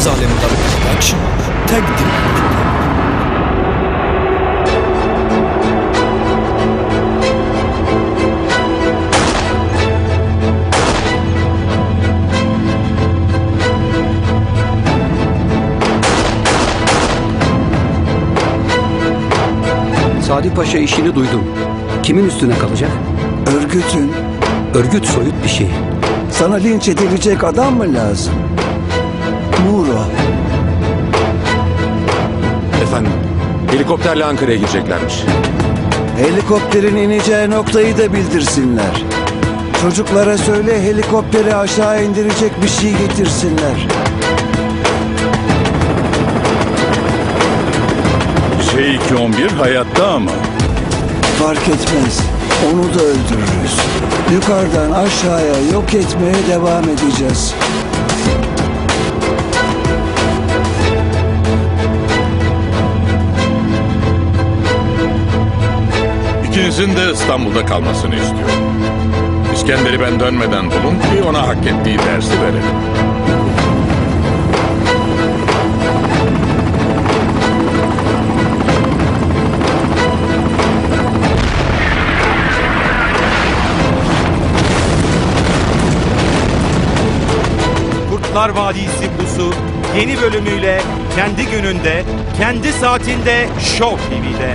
zalimlerin başına təqdim Sadi Paşa işini duydum. Kimin üstüne kalacak? Örgütün Örgüt soyut bir şey. sana linç edilecek adam mı lazım? Efendim, helikopterle Ankara'ya gireceklermiş. Helikopterin ineceği noktayı da bildirsinler. Çocuklara söyle helikopteri aşağı indirecek bir şey getirsinler. Şey 211 hayatta ama. Fark etmez. Onu da öldürürüz. Yukarıdan aşağıya yok etmeye devam edeceğiz. İkinizin de İstanbul'da kalmasını istiyorum. İskender'i ben dönmeden bulun ki ona hak ettiği dersi verelim. Kurtlar Vadisi Pusu yeni bölümüyle kendi gününde, kendi saatinde Show TV'de.